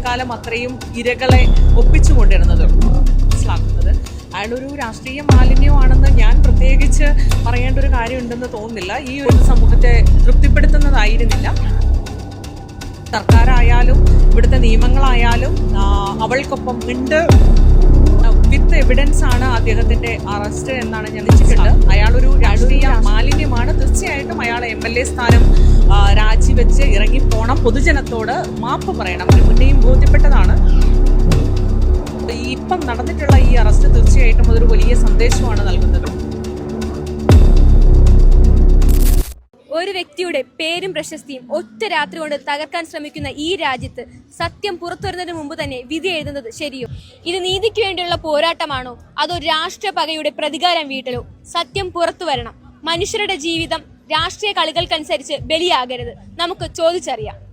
ഇക്കാലം അത്രയും ഇരകളെ ഒപ്പിച്ചുകൊണ്ടിരുന്നത് മനസ്സിലാക്കുന്നത്? അയാളൊരു രാഷ്ട്രീയ മാലിന്യമാണെന്ന് ഞാൻ പ്രത്യേകിച്ച് പറയേണ്ട ഒരു കാര്യമുണ്ടെന്ന് തോന്നുന്നില്ല. ഈ ഒരു സമൂഹത്തെ തൃപ്തിപ്പെടുത്തുന്നതായിരുന്നില്ല. സർക്കാരായാലും ഇവിടുത്തെ നിയമങ്ങളായാലും അവൾക്കൊപ്പം ഉണ്ട് വിത്ത് എവിഡൻസ് ആണ് അദ്ദേഹത്തിന്റെ അറസ്റ്റ് എന്നാണ് ഞാൻ വെച്ചിട്ടുണ്ട്. ഒരു രാഷ്ട്രീയ മാലിന്യമാണ്. തീർച്ചയായിട്ടും അയാൾ എം എൽ എ സ്ഥാനം രാജിവെച്ച് ഇറങ്ങിപ്പോണം. പൊതുജനത്തോട് മാപ്പ് പറയണം. മുന്നേയും ബോധ്യപ്പെട്ടതാണ്. ഇപ്പം നടന്നിട്ടുള്ള ഈ അറസ്റ്റ് തീർച്ചയായിട്ടും അതൊരു വലിയ സന്ദേശമാണ് നൽകുന്നത്. ഒരു വ്യക്തിയുടെ പേരും പ്രശസ്തിയും ഒറ്റ രാത്രി കൊണ്ട് തകർക്കാൻ ശ്രമിക്കുന്ന ഈ രാജ്യത്ത് സത്യം പുറത്തുവരുന്നതിന് മുമ്പ് തന്നെ വിധി എഴുതുന്നത് ശരിയോ? ഇത് നീതിക്ക് വേണ്ടിയുള്ള പോരാട്ടമാണോ? അതോ രാഷ്ട്രപകയുടെ പ്രതികാരം വീട്ടലോ? സത്യം പുറത്തു വരണം. മനുഷ്യരുടെ ജീവിതം രാഷ്ട്രീയ കളികൾക്കനുസരിച്ച് ബലിയാകരുത്. നമുക്ക് ചോദിച്ചറിയാം.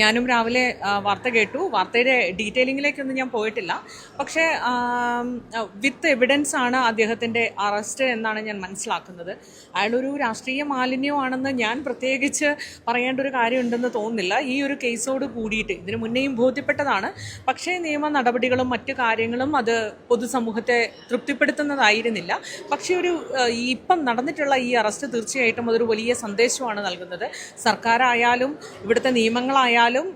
ഞാനും രാവിലെ വാർത്ത കേട്ടു. വാർത്തയുടെ ഡീറ്റെയിലിങ്ങിലേക്കൊന്നും ഞാൻ പോയിട്ടില്ല. പക്ഷേ വിത്ത് എവിഡൻസ് ആണ് അദ്ദേഹത്തിന്റെ അറസ്റ്റ് എന്നാണ് ഞാൻ മനസ്സിലാക്കുന്നത്. അയാളൊരു രാഷ്ട്രീയ മാലിന്യമാണെന്ന് ഞാൻ പ്രത്യേകിച്ച് പറയേണ്ട ഒരു കാര്യമുണ്ടെന്ന് തോന്നുന്നില്ല. ഈ ഒരു കേസോട് കൂടിയിട്ട് ഇതിനു മുന്നേയും ബോധ്യപ്പെട്ടതാണ്. പക്ഷേ നിയമ നടപടികളും മറ്റു കാര്യങ്ങളും അത് പൊതുസമൂഹത്തെ തൃപ്തിപ്പെടുത്തുന്നതായിരുന്നില്ല. പക്ഷേ ഒരു ഇപ്പം നടന്നിട്ടുള്ള ഈ അറസ്റ്റ് തീർച്ചയായിട്ടും അതൊരു വലിയ സന്ദേശമാണ് നൽകുന്നത്. സർക്കാരായാലും ഇവിടുത്തെ നിയമങ്ങളായാലും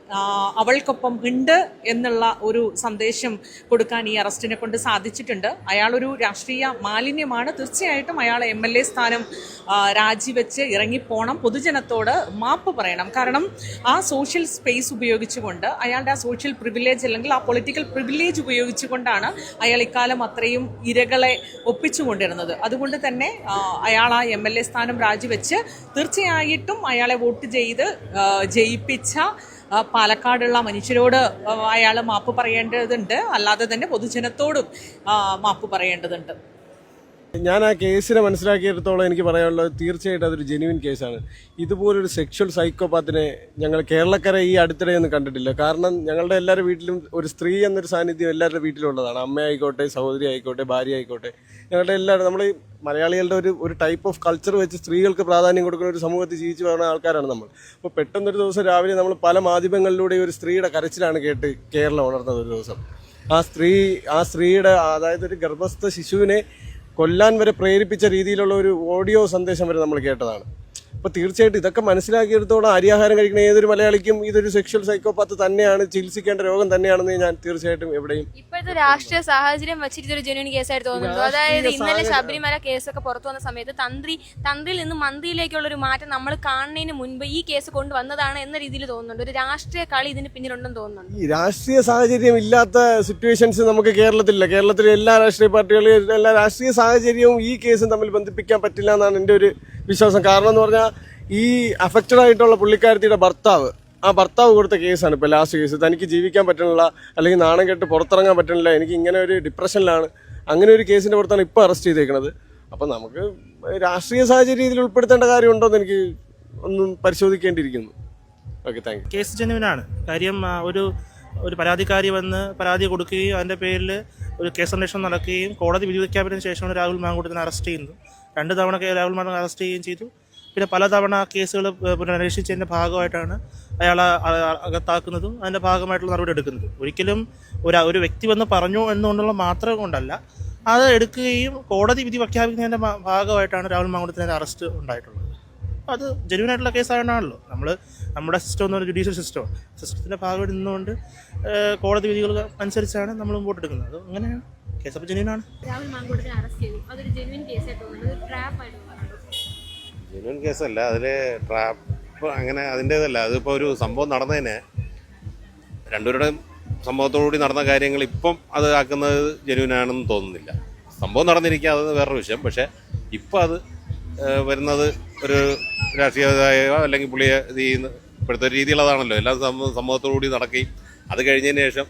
അവൾക്കൊപ്പം ഉണ്ട് എന്നുള്ള ഒരു സന്ദേശം കൊടുക്കാൻ ഈ അറസ്റ്റിനെ കൊണ്ട് സാധിച്ചിട്ടുണ്ട്. അയാളൊരു രാഷ്ട്രീയ മാലിന്യമാണ്. തീർച്ചയായിട്ടും അയാൾ എം എൽ എ സ്ഥാനം രാജിവെച്ച് ഇറങ്ങിപ്പോണം. പൊതുജനത്തോട് മാപ്പ് പറയണം. കാരണം ആ സോഷ്യൽ സ്പേസ് ഉപയോഗിച്ചുകൊണ്ട് അയാളുടെ ആ സോഷ്യൽ പ്രിവിലേജ് അല്ലെങ്കിൽ ആ പൊളിറ്റിക്കൽ പ്രിവിലേജ് ഉപയോഗിച്ചുകൊണ്ടാണ് അയാൾ ഇക്കാലം അത്രയും ഇരകളെ ഒപ്പിച്ചുകൊണ്ടിരുന്നത്. അതുകൊണ്ട് തന്നെ അയാൾ ആ എം എൽ എ സ്ഥാനം രാജിവെച്ച് തീർച്ചയായിട്ടും അയാളെ വോട്ട് ചെയ്ത് ജയിപ്പിച്ച ആ, പാലക്കാടുള്ള മനുഷ്യരോട് അയാൾ മാപ്പ് പറയേണ്ടതുണ്ട്. അല്ലാതെ തന്നെ പൊതുജനത്തോടും മാപ്പ് പറയേണ്ടതുണ്ട്. ഞാൻ ആ കേസിനെ മനസ്സിലാക്കിയിടത്തോളം എനിക്ക് പറയാനുള്ളത് തീർച്ചയായിട്ടും അതൊരു ജെനുവിൻ കേസാണ്. ഇതുപോലൊരു സെക്ഷൽ സൈക്കോപാത്തിനെ ഞങ്ങൾ കേരളക്കര ഈ അടുത്തിടെ ഒന്നും കണ്ടിട്ടില്ല. കാരണം ഞങ്ങളുടെ എല്ലാവരുടെ വീട്ടിലും ഒരു സ്ത്രീ എന്നൊരു സാന്നിധ്യം എല്ലാവരുടെ വീട്ടിലുള്ളതാണ്. അമ്മ ആയിക്കോട്ടെ സഹോദരി ആയിക്കോട്ടെ ഭാര്യ ആയിക്കോട്ടെ. ഞങ്ങളുടെ എല്ലാവരും നമ്മൾ മലയാളികളുടെ ഒരു ഒരു ടൈപ്പ് ഓഫ് കൾച്ചർ വെച്ച് സ്ത്രീകൾക്ക് പ്രാധാന്യം കൊടുക്കുന്ന ഒരു സമൂഹത്തിൽ ജീവിച്ചു വരുന്ന ആൾക്കാരാണ് നമ്മൾ. അപ്പോൾ പെട്ടെന്നൊരു ദിവസം രാവിലെ നമ്മൾ പല മാധ്യമങ്ങളിലൂടെ ഒരു സ്ത്രീയുടെ കരച്ചിലാണ് കേട്ട് കേരളം ഉണർന്നത് ഒരു ദിവസം. ആ സ്ത്രീ ആ സ്ത്രീയുടെ അതായത് ഒരു ഗർഭസ്ഥ ശിശുവിനെ കൊല്ലാൻ വരെ പ്രേരിപ്പിച്ച രീതിയിലുള്ള ഒരു ഓഡിയോ സന്ദേശം വരെ നമ്മൾ കേട്ടതാണ്. അപ്പോൾ തീർച്ചയായിട്ടും ഇതൊക്കെ മനസ്സിലാക്കിയെടുത്തോളം അരിയാഹാരം കഴിക്കുന്ന ഏതൊരു മലയാളിക്കും ഇതൊരു സെക്ഷൽ സൈക്കോപാത്ത് തന്നെയാണ് ചികിത്സിക്കേണ്ട രോഗം തന്നെയാണെന്ന് ഞാൻ തീർച്ചയായിട്ടും എവിടെയും ഇപ്പോഴത്തെ രാഷ്ട്രീയ സാഹചര്യം വെച്ചിട്ട് ഇതൊരു കേസായിട്ട് തോന്നുന്നു അതായത് ഇന്നലെ ശബരിമല കേസൊക്കെ പുറത്തു വന്ന സമയത്ത് തന്ത്രി തന്ത്രിയിൽ നിന്ന് മന്ത്രിയിലേക്കുള്ള ഒരു മാറ്റം നമ്മൾ കാണുന്നതിന് മുൻപ് ഈ കേസ് കൊണ്ടുവന്നതാണ് എന്ന രീതിയിൽ തോന്നുന്നുണ്ട്. ഒരു രാഷ്ട്രീയ കളി ഇതിന് പിന്നിലുണ്ടെന്ന് തോന്നുന്നുണ്ട്. ഈ രാഷ്ട്രീയ സാഹചര്യം ഇല്ലാത്ത സിറ്റുവേഷൻസ് നമുക്ക് കേരളത്തിലില്ല. കേരളത്തിലെ എല്ലാ രാഷ്ട്രീയ പാർട്ടികളും എല്ലാ രാഷ്ട്രീയ സാഹചര്യവും ഈ കേസും തമ്മിൽ ബന്ധിപ്പിക്കാൻ പറ്റില്ല എന്നാണ് എന്റെ ഒരു വിശ്വാസം. കാരണം എന്ന് പറഞ്ഞാൽ ഈ അഫക്റ്റഡ് ആയിട്ടുള്ള പുള്ളിക്കാരത്തിയുടെ ഭർത്താവ് ആ ഭർത്താവ് കൊടുത്ത കേസാണ് ഇപ്പോൾ ലാസ്റ്റ് കേസ് തനിക്ക് ജീവിക്കാൻ പറ്റണില്ല അല്ലെങ്കിൽ നാണം കെട്ട് പുറത്തിറങ്ങാൻ പറ്റണില്ല എനിക്ക് ഇങ്ങനെ ഒരു ഡിപ്രഷനിലാണ് അങ്ങനെ ഒരു കേസിന്റെ പുറത്താണ് ഇപ്പോൾ അറസ്റ്റ് ചെയ്തേക്കുന്നത് അപ്പം നമുക്ക് രാഷ്ട്രീയ സാഹചര്യം ഇതിൽ ഉൾപ്പെടുത്തേണ്ട കാര്യമുണ്ടോ എന്ന് എനിക്ക് ഒന്നും പരിശോധിക്കേണ്ടിയിരിക്കുന്നു. ഓക്കെ താങ്ക് യു കേസ് ജനുവിനാണ് കാര്യം ഒരു ഒരു പരാതിക്കാരി വന്ന് പരാതി കൊടുക്കുകയും അതിന്റെ പേരിൽ ഒരു കേസ് അന്വേഷണം നടക്കുകയും കോടതി വിധി പ്രഖ്യാപനത്തിന് ശേഷമാണ് രാഹുൽ മാങ്കൂട്ടത്തിനെ അറസ്റ്റ് ചെയ്യുന്നത്. രണ്ട് തവണ രാഹുൽ മാഡം അറസ്റ്റ് ചെയ്യുകയും ചെയ്തു. പിന്നെ പലതവണ കേസുകൾ പുനരന്വേഷിച്ചതിന്റെ ഭാഗമായിട്ടാണ് അയാളെ അകത്താക്കുന്നതും അതിന്റെ ഭാഗമായിട്ടുള്ള നടപടി എടുക്കുന്നത്. ഒരിക്കലും ഒരു ഒരു വ്യക്തി വന്ന് പറഞ്ഞു എന്നുകൊണ്ടുള്ള മാത്രം കൊണ്ടല്ല അത് എടുക്കുകയും കോടതി വിധി പ്രഖ്യാപിക്കുന്നതിന്റെ ഭാഗമായിട്ടാണ് രാഹുൽ മാങ്കുടത്തിന്റെ അറസ്റ്റ് ഉണ്ടായിട്ടുള്ളത്. അത് ജെന്യൂൻ ആയിട്ടുള്ള കേസാണല്ലോ നമ്മൾ നമ്മുടെ സിസ്റ്റം എന്ന് പറഞ്ഞാൽ ജുഡീഷ്യൽ സിസ്റ്റമാണ് സിസ്റ്റത്തിന്റെ ഭാഗമായിട്ട് നിന്നുകൊണ്ട് കോടതി വിധികൾ അനുസരിച്ചാണ് നമ്മൾ മുമ്പോട്ട് എടുക്കുന്നത് അത് അങ്ങനെയാണ്? കേസ് അപ്പോൾ ജെന്യൂൻ ആണ് രാഹുൽ മാങ്കൂട്ടത്തിനെ അറസ്റ്റ് ചെയ്തു. അതൊരു ജെന്യൂൻ കേസായിട്ട് തോന്നുന്നത് ഒരു ട്രാപ്പായിട്ട് തോന്നുന്നു. ജെന്യൂൻ കേസല്ല അതിൽ ട്രാപ്പ് അങ്ങനെ അതിന്റേതല്ല അതിപ്പോൾ ഒരു സംഭവം നടന്നതിന് രണ്ടുപേരുടെയും സംഭവത്തോടുകൂടി നടന്ന കാര്യങ്ങൾ ഇപ്പം അത് ആക്കുന്നത് ജെന്യൂനാണെന്ന് തോന്നുന്നില്ല. സംഭവം നടന്നിരിക്കുക അത് വേറൊരു വിഷയം. പക്ഷേ ഇപ്പം അത് വരുന്നത് ഒരു രാഷ്ട്രീയതായോ അല്ലെങ്കിൽ പുള്ളിയെ ഇത് ചെയ്യുന്ന ഇപ്പോഴത്തെ രീതിയിലുള്ളതാണല്ലോ അതാണല്ലോ എല്ലാ സംഭവത്തോടു കൂടി നടക്കുകയും അത് കഴിഞ്ഞതിന് ശേഷം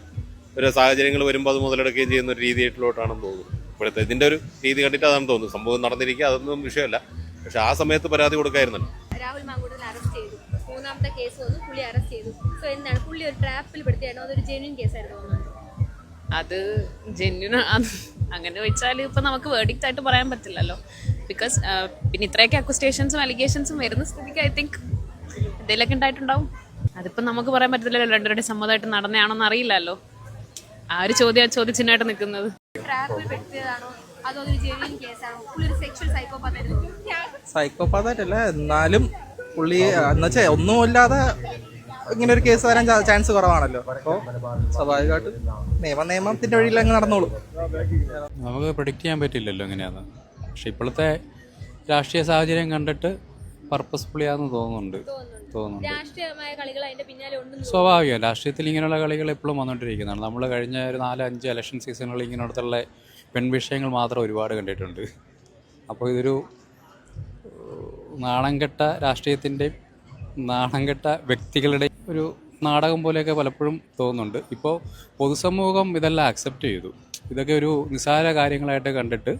ഒരു സാഹചര്യങ്ങൾ വരുമ്പോൾ അത് മുതലെടുക്കുകയും ചെയ്യുന്ന ഒരു രീതിയിലോട്ടാണെന്ന് തോന്നുന്നു. ഇപ്പോഴത്തെ ഇതിന്റെ ഒരു രീതി കണ്ടിട്ട് അതാണ് തോന്നുന്നത് സംഭവം നടന്നിരിക്കുക അതൊന്നും വിഷയമല്ല. പക്ഷെ ആ സമയത്ത് പരാതി കൊടുക്കായിരുന്നല്ലോ. രാഹുൽ മാങ്കൂട്ടത്തിൽ അറസ്റ്റ് ചെയ്തു. മൂന്നാമത്തെ കേസ് വന്നു പുള്ളി അറസ്റ്റ് ചെയ്തു. സോ എന്താണ്? പുള്ളി ഒരു ട്രാപ്പിൽ അതൊരു ജെന്യൂൻ അത് ജെന്യൂൻ അങ്ങനെ വെച്ചാൽ ഇപ്പം നമുക്ക് വേർഡിക്റ്റ് ആയിട്ട് പറയാൻ പറ്റില്ലല്ലോ. ബിക്കോസ് പിന്നെ ഇത്രയൊക്കെ അക്വസ്റ്റേഷൻസും അലിഗേഷൻസും വരുന്ന സ്ഥിതിക്ക് ഐ തിങ്ക് എന്തെങ്കിലുമൊക്കെ ഉണ്ടായിട്ടുണ്ടാവും. അതിപ്പം നമുക്ക് പറയാൻ പറ്റത്തില്ലല്ലോ. രണ്ടുപേരുടെ സമ്മതമായിട്ട് നടന്നതാണോന്ന് അറിയില്ലല്ലോ. ആ ഒരു ചോദ്യം ചോദ്യചിഹ്നമായിട്ട് നിൽക്കുന്നത്. സൈക്കോപാത്തായിട്ടല്ല എന്നാലും പുള്ളി എന്നുവെച്ചാൽ ഒന്നുമില്ലാതെ ഇങ്ങനെ ഒരു കേസ് വരാൻ ചാൻസ് കുറവാണല്ലോ. അപ്പോൾ സ്വാഭാവികമായിട്ട് നിയമ നിയമത്തിന്റെ വഴിയിൽ അങ്ങ് നടന്നോളൂ. നമുക്ക് പ്രഡിക്റ്റ് ചെയ്യാൻ പറ്റില്ലല്ലോ എങ്ങനെയാന്ന്. പക്ഷെ ഇപ്പോഴത്തെ രാഷ്ട്രീയ സാഹചര്യം കണ്ടിട്ട് പർപ്പസ്ഫുള്ളി ആണെന്ന് തോന്നുന്നുണ്ട്. തോന്നുന്നുണ്ട്. രാഷ്ട്രീയമായ കളികൾ അതിന്റെ പിന്നാലെ ഉണ്ടെന്ന് സ്വാഭാവികം. രാഷ്ട്രീയത്തിൽ ഇങ്ങനെയുള്ള കളികൾ എപ്പോഴും വന്നുകൊണ്ടിരിക്കുന്നതാണ്. നമ്മൾ കഴിഞ്ഞ ഒരു നാല് അഞ്ച് ഇലക്ഷൻ സീസണുകളിൽ ഇങ്ങനത്തുള്ള പെൺവിഷയങ്ങൾ മാത്രം ഒരുപാട് കണ്ടിട്ടുണ്ട്. അപ്പോൾ ഇതൊരു നാണംകെട്ട രാഷ്ട്രീയത്തിന്റെയും നാണംകെട്ട വ്യക്തികളുടെ ഒരു നാടകം പോലെയൊക്കെ പലപ്പോഴും തോന്നുന്നുണ്ട്. ഇപ്പോൾ പൊതുസമൂഹം ഇതെല്ലാം അക്സെപ്റ്റ് ചെയ്തു. ഇതൊക്കെ ഒരു നിസ്സാര കാര്യങ്ങളായിട്ട് കണ്ടിട്ട്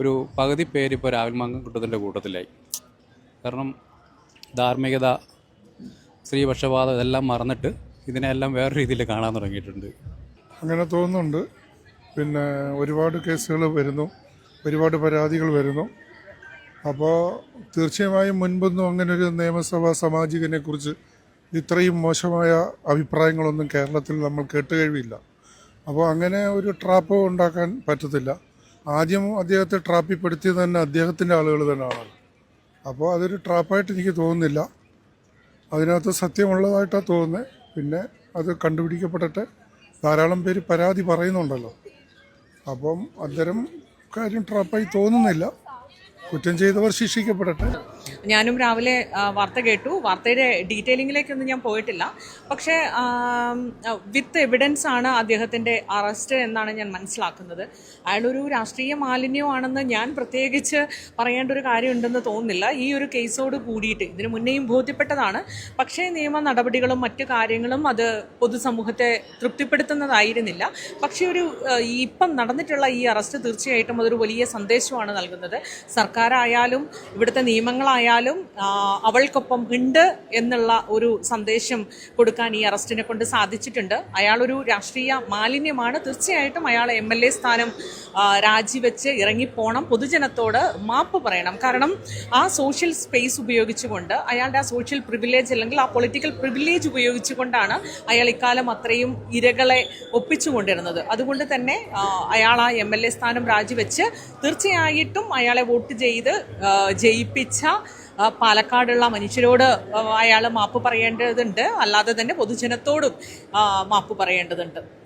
ഒരു പകുതി പേര് ഇപ്പോൾ രാഹുൽ കിട്ടുന്നതിന്റെ കൂട്ടത്തിലായി. കാരണം ധാർമ്മികത സ്ത്രീപക്ഷപാതം ഇതെല്ലാം മറന്നിട്ട് ഇതിനെല്ലാം വേറെ രീതിയിൽ കാണാൻ തുടങ്ങിയിട്ടുണ്ട്. അങ്ങനെ തോന്നുന്നുണ്ട്. പിന്നെ ഒരുപാട് കേസുകൾ വരുന്നു. ഒരുപാട് പരാതികൾ വരുന്നു. അപ്പോൾ തീർച്ചയായും മുൻപൊന്നും അങ്ങനെ ഒരു നിയമസഭാ സാമാജികനെ കുറിച്ച് ഇത്രയും മോശമായ അഭിപ്രായങ്ങളൊന്നും കേരളത്തിൽ നമ്മൾ കേട്ട് കഴിവില്ല. അപ്പോൾ അങ്ങനെ ഒരു ട്രാപ്പ് ഉണ്ടാക്കാൻ പറ്റത്തില്ല. ആദ്യം അദ്ദേഹത്തെ ട്രാപ്പിൽ പെടുത്തിയത് തന്നെ അദ്ദേഹത്തിന്റെ ആളുകൾ തന്നെയാണ്. അപ്പോൾ അതൊരു ട്രാപ്പായിട്ട് എനിക്ക് തോന്നുന്നില്ല. അതിനകത്ത് സത്യമുള്ളതായിട്ടാണ് തോന്നുന്നത് പിന്നെ അത് കണ്ടുപിടിക്കപ്പെടട്ടെ ധാരാളം പേര് പരാതി പറയുന്നുണ്ടല്ലോ. അപ്പം അത്തരം കാര്യം ട്രാപ്പായി തോന്നുന്നില്ല. കുറ്റം ചെയ്തവർ ശിക്ഷിക്കപ്പെടട്ടെ. ഞാനും രാവിലെ വാർത്ത കേട്ടു. വാർത്തയുടെ ഡീറ്റെയിലിങ്ങിലേക്കൊന്നും ഞാൻ പോയിട്ടില്ല. പക്ഷേ വിത്ത് എവിഡൻസ് ആണ് അദ്ദേഹത്തിന്റെ അറസ്റ്റ് എന്നാണ് ഞാൻ മനസ്സിലാക്കുന്നത്. അയാളൊരു രാഷ്ട്രീയ മാലിന്യമാണെന്ന് ഞാൻ പ്രത്യേകിച്ച് പറയേണ്ട ഒരു കാര്യമുണ്ടെന്ന് തോന്നുന്നില്ല. ഈ ഒരു കേസോട് കൂടിയിട്ട് ഇതിനു മുന്നേയും ബോധ്യപ്പെട്ടതാണ്. പക്ഷേ നിയമ നടപടികളും മറ്റു കാര്യങ്ങളും അത് പൊതുസമൂഹത്തെ തൃപ്തിപ്പെടുത്തുന്നതായിരുന്നില്ല. പക്ഷേ ഒരു ഇപ്പം നടന്നിട്ടുള്ള ഈ അറസ്റ്റ് തീർച്ചയായിട്ടും അതൊരു വലിയ സന്ദേശമാണ് നൽകുന്നത്. സർക്കാരായാലും ഇവിടുത്തെ നിയമങ്ങളായാലും ആ, അവൾക്കൊപ്പം ഉണ്ട് എന്നുള്ള ഒരു സന്ദേശം കൊടുക്കാൻ ഈ അറസ്റ്റിനെ കൊണ്ട് സാധിച്ചിട്ടുണ്ട്. അയാളൊരു രാഷ്ട്രീയ മാലിന്യമാണ്. തീർച്ചയായിട്ടും അയാൾ എം എൽ എ സ്ഥാനം രാജിവെച്ച് ഇറങ്ങിപ്പോണം. പൊതുജനത്തോട് മാപ്പ് പറയണം. കാരണം ആ സോഷ്യൽ സ്പേസ് ഉപയോഗിച്ചുകൊണ്ട് അയാളുടെ ആ സോഷ്യൽ പ്രിവിലേജ് അല്ലെങ്കിൽ ആ പൊളിറ്റിക്കൽ പ്രിവിലേജ് ഉപയോഗിച്ചുകൊണ്ടാണ് അയാൾ ഇക്കാലം അത്രയും ഇരകളെ ഒപ്പിച്ചുകൊണ്ടിരുന്നത്. അതുകൊണ്ട് തന്നെ അയാൾ ആ എം എൽ എ സ്ഥാനം രാജിവെച്ച് തീർച്ചയായിട്ടും അയാളെ വോട്ട് ചെയ്ത് ജയിപ്പിച്ച പാലക്കാടുള്ള മനുഷ്യരോട് അയാൾ മാപ്പ് പറയേണ്ടതുണ്ട്. അല്ലാതെ തന്നെ പൊതുജനത്തോടും മാപ്പ് പറയേണ്ടതുണ്ട്.